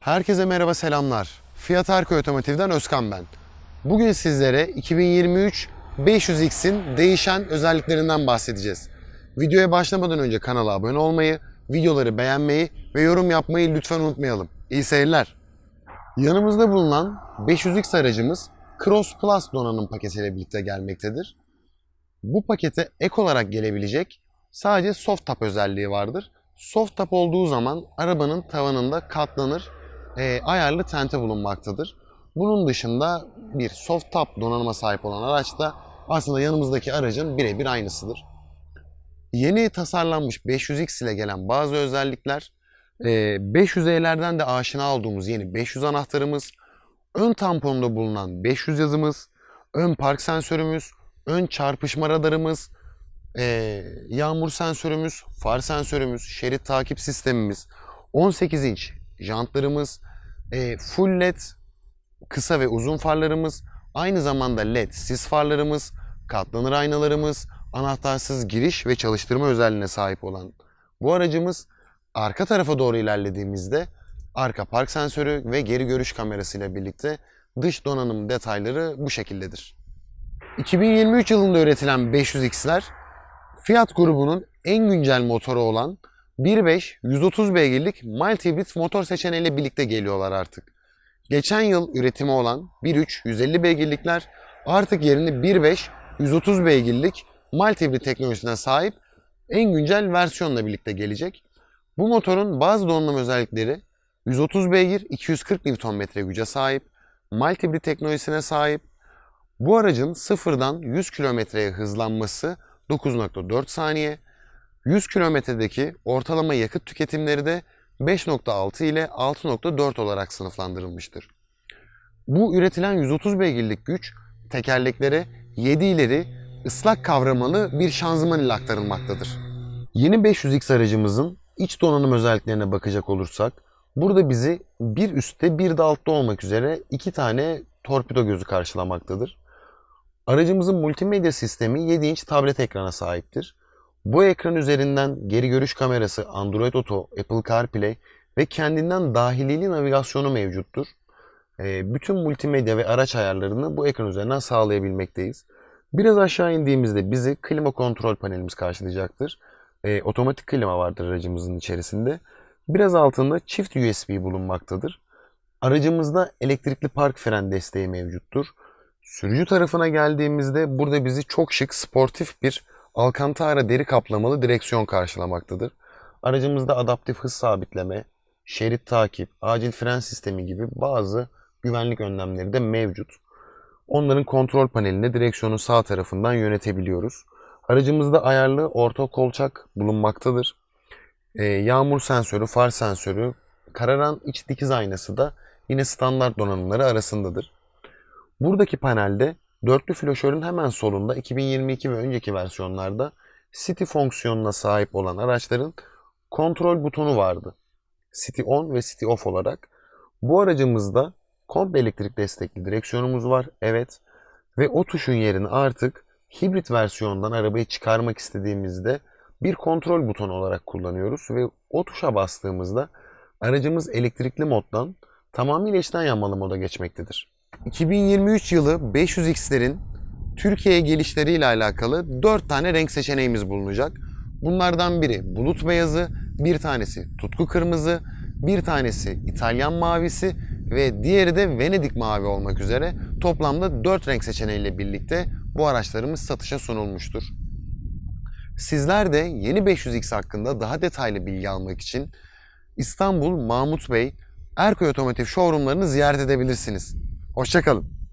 Herkese merhaba selamlar. Fiyat Arka Otomotiv'den Özkan ben. Bugün sizlere 2023 500X'in değişen özelliklerinden bahsedeceğiz. Videoya başlamadan önce kanala abone olmayı, videoları beğenmeyi ve yorum yapmayı lütfen unutmayalım. İyi seyirler. Yanımızda bulunan 500X aracımız Cross Plus donanım paketiyle birlikte gelmektedir. Bu pakete ek olarak gelebilecek sadece soft top özelliği vardır. Soft top olduğu zaman arabanın tavanında katlanır e, ayarlı tente bulunmaktadır. Bunun dışında bir soft top donanıma sahip olan araç da aslında yanımızdaki aracın birebir aynısıdır. Yeni tasarlanmış 500X ile gelen bazı özellikler, e, 500E'lerden de aşina olduğumuz yeni 500 anahtarımız, ön tamponda bulunan 500 yazımız, ön park sensörümüz, ön çarpışma radarımız, e, yağmur sensörümüz, far sensörümüz, şerit takip sistemimiz, 18 inç jantlarımız, e, full led kısa ve uzun farlarımız, aynı zamanda led sis farlarımız, katlanır aynalarımız, anahtarsız giriş ve çalıştırma özelliğine sahip olan bu aracımız arka tarafa doğru ilerlediğimizde arka park sensörü ve geri görüş kamerasıyla birlikte dış donanım detayları bu şekildedir. 2023 yılında üretilen 500X'ler Fiat grubunun en güncel motoru olan 1.5 130 beygirlik mild hibrit motor seçeneğiyle birlikte geliyorlar artık. Geçen yıl üretimi olan 1.3 150 beygirlikler artık yerini 1.5 130 beygirlik mild hibrit teknolojisine sahip en güncel versiyonla birlikte gelecek. Bu motorun bazı donanım özellikleri 130 beygir 240 Nm güce sahip, mild hibrit teknolojisine sahip. Bu aracın sıfırdan 100 kilometreye hızlanması 9.4 saniye, 100 kilometredeki ortalama yakıt tüketimleri de 5.6 ile 6.4 olarak sınıflandırılmıştır. Bu üretilen 130 beygirlik güç tekerleklere 7 ileri ıslak kavramalı bir şanzıman ile aktarılmaktadır. Yeni 500X aracımızın iç donanım özelliklerine bakacak olursak burada bizi bir üstte bir de altta olmak üzere iki tane torpido gözü karşılamaktadır. Aracımızın multimedya sistemi 7 inç tablet ekrana sahiptir. Bu ekran üzerinden geri görüş kamerası, Android Auto, Apple CarPlay ve kendinden dahilili navigasyonu mevcuttur. Ee, bütün multimedya ve araç ayarlarını bu ekran üzerinden sağlayabilmekteyiz. Biraz aşağı indiğimizde bizi klima kontrol panelimiz karşılayacaktır. Ee, otomatik klima vardır aracımızın içerisinde. Biraz altında çift USB bulunmaktadır. Aracımızda elektrikli park fren desteği mevcuttur. Sürücü tarafına geldiğimizde burada bizi çok şık, sportif bir Alcantara deri kaplamalı direksiyon karşılamaktadır. Aracımızda adaptif hız sabitleme, şerit takip, acil fren sistemi gibi bazı güvenlik önlemleri de mevcut. Onların kontrol panelinde direksiyonun sağ tarafından yönetebiliyoruz. Aracımızda ayarlı orta kolçak bulunmaktadır. Ee, yağmur sensörü, far sensörü, kararan iç dikiz aynası da yine standart donanımları arasındadır. Buradaki panelde dörtlü flaşörün hemen solunda 2022 ve önceki versiyonlarda City fonksiyonuna sahip olan araçların kontrol butonu vardı. City On ve City Off olarak. Bu aracımızda komple elektrik destekli direksiyonumuz var. Evet. Ve o tuşun yerini artık hibrit versiyondan arabayı çıkarmak istediğimizde bir kontrol butonu olarak kullanıyoruz ve o tuşa bastığımızda aracımız elektrikli moddan tamamıyla içten yanmalı moda geçmektedir. 2023 yılı 500X'lerin Türkiye'ye gelişleriyle alakalı 4 tane renk seçeneğimiz bulunacak. Bunlardan biri bulut beyazı, bir tanesi tutku kırmızı, bir tanesi İtalyan mavisi ve diğeri de Venedik mavi olmak üzere toplamda 4 renk seçeneğiyle birlikte bu araçlarımız satışa sunulmuştur. Sizler de yeni 500X hakkında daha detaylı bilgi almak için İstanbul Mahmut Bey Erkoy Otomotiv showroomlarını ziyaret edebilirsiniz. Hoşçakalın.